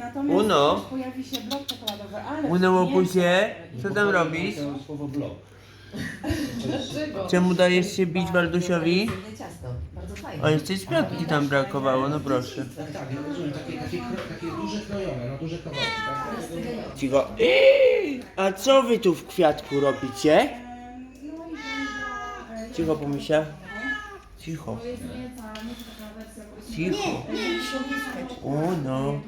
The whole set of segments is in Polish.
Natomiast Uno. też pojawi się blok czekoladowy, ale... Łobuzie, co tam robisz? Słowo blok. Czemu dajesz się bić Waldusiowi? Inne ciasto. Bardzo fajne. O, jeszcze sprawki tam brakowało, no proszę. Tak, tak, ja rozumiem, takie, takie, kro- takie duże krojone, no duże kawałki, tak? Cicho. Eee, A co wy tu w kwiatku robicie? No i będą... e, Cicho, pomisia. Cicho, nieca, nie prostu. cicho. O no.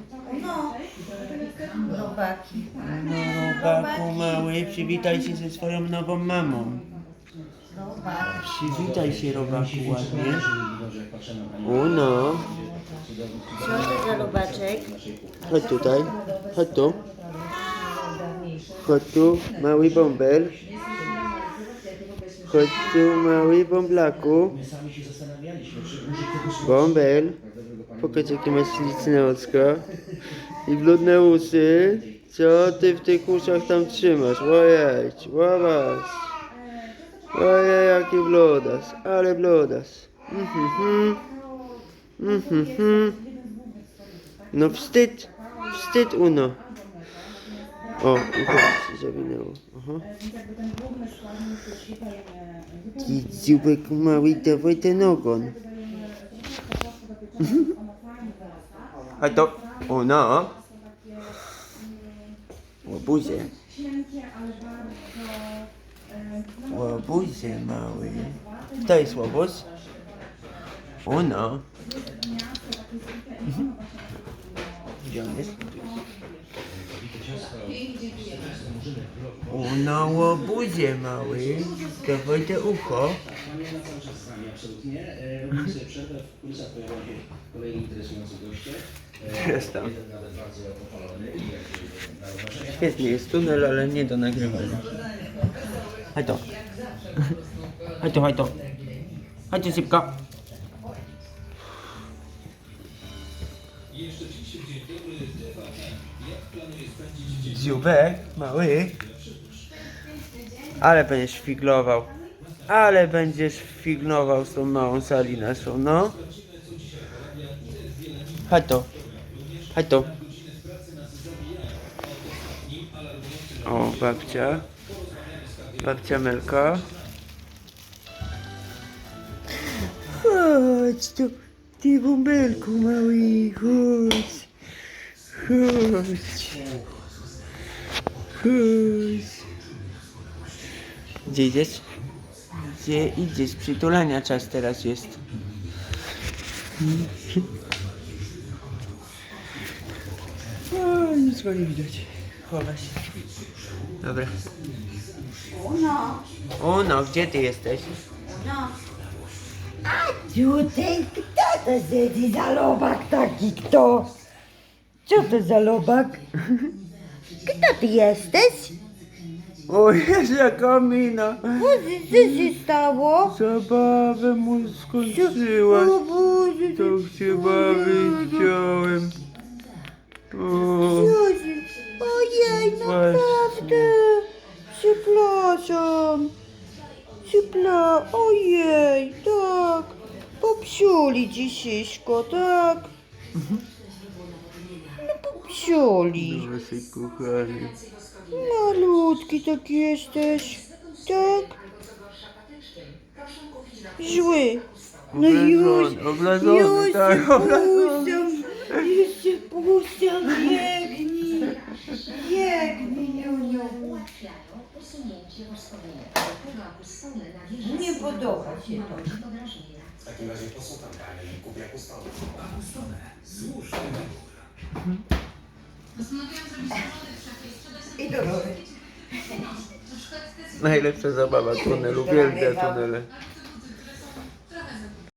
Robaki. No, robaku mały, przywitaj się ze swoją nową mamą. Robaki. Przywitaj się, robaku, ładnie. O no. Za robaczek? Chodź tutaj. Chodź tu. Chodź tu, mały bąbel. Chodź tu, mały bąblaku. My sami się zastanawialiśmy, czy użyć tego słowa. Bąbel. Pokaż jakie masz śliczne oczka. I bludne usy. Co ty w tych uszach tam trzymasz? Ojej, łobaś. Ojej, jaki bludas. Ale bludas. Mhm, mhm, mhm. No wstyd. Wstyd uno. O, się zawinęło. Aha. Główny składnik to jest dajemy Ty dziubek mały, dawaj ten ogon. A to, o no. Łobuzie. ale bardzo... e, no, Łobuzie mały. To jest łobuz? O no. Gdzie on jest? O no, łobuzie mały. Te ucho. Pani Anna cały czas z nami, absolutnie. Robimy sobie przerwę, w kulisach pojawią się kolejni interesujący goście. Jestem. Jeden nawet bardzo opalony, jak na rowerze. Świetnie, jest tunel, ale nie do nagrywania. Chodź to. Chodź to, chodź to. Chodź tu szybko. Dziubek, mały. Ale będziesz figlował. Ale będziesz figlował z tą małą sali naszą, no. Chodź to. Chodź to. O, babcia. Babcia Melka. Chodź tu, ty bąbelku mały, chodź. Chodź. Chodź. Gdzie idziesz? Gdzie idziesz? Przytulania czas teraz jest. O, nic go nie widać. Chowa się. Dobra. Uno. Uno, gdzie ty jesteś? No. A tutaj to siedzi za lobak taki kto? Co to za lobak? Kto ty jesteś? O Jezu, jaka mina! Co, co się stało? Zabawę mu skończyła. O Boże, Tak się bawić chciałem. O, się... Ojej, naprawdę. Przepraszam. Przepla... Ojej. Popsiuli dzisiśko, tak? No popsiuli. Kochany. Malutki tak jesteś, tak? Zły. No już, Oblazony, oblazony, już tak, się puszczam, już się puszczam, biegnij, biegnij, Niuniu. Nie podoba się to. W takim razie po co tam pani kupię pustą? I do rowy. Najlepsza zabawa tunelu, uwielbia tunele.